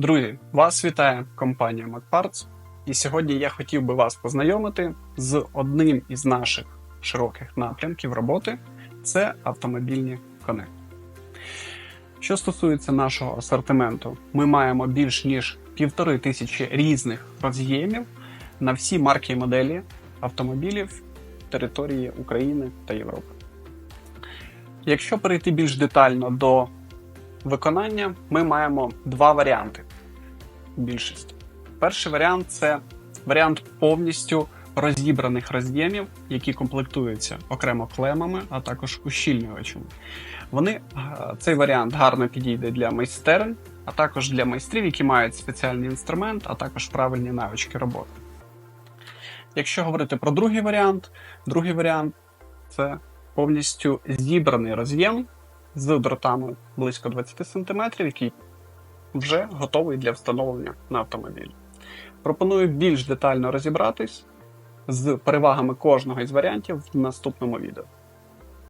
Друзі, вас вітає компанія MacParts. І сьогодні я хотів би вас познайомити з одним із наших широких напрямків роботи це автомобільні конекти. Що стосується нашого асортименту, ми маємо більш ніж півтори тисячі різних роз'ємів на всі марки і моделі автомобілів території України та Європи. Якщо перейти більш детально до виконання, ми маємо два варіанти. Більшість. Перший варіант це варіант повністю розібраних роз'ємів, які комплектуються окремо клемами, а також ущільнювачами. Вони, е, цей варіант гарно підійде для майстерень, а також для майстрів, які мають спеціальний інструмент, а також правильні навички роботи. Якщо говорити про другий варіант, другий варіант це повністю зібраний роз'єм з дротами близько 20 см, який вже готовий для встановлення на автомобілі. Пропоную більш детально розібратись з перевагами кожного із варіантів в наступному відео.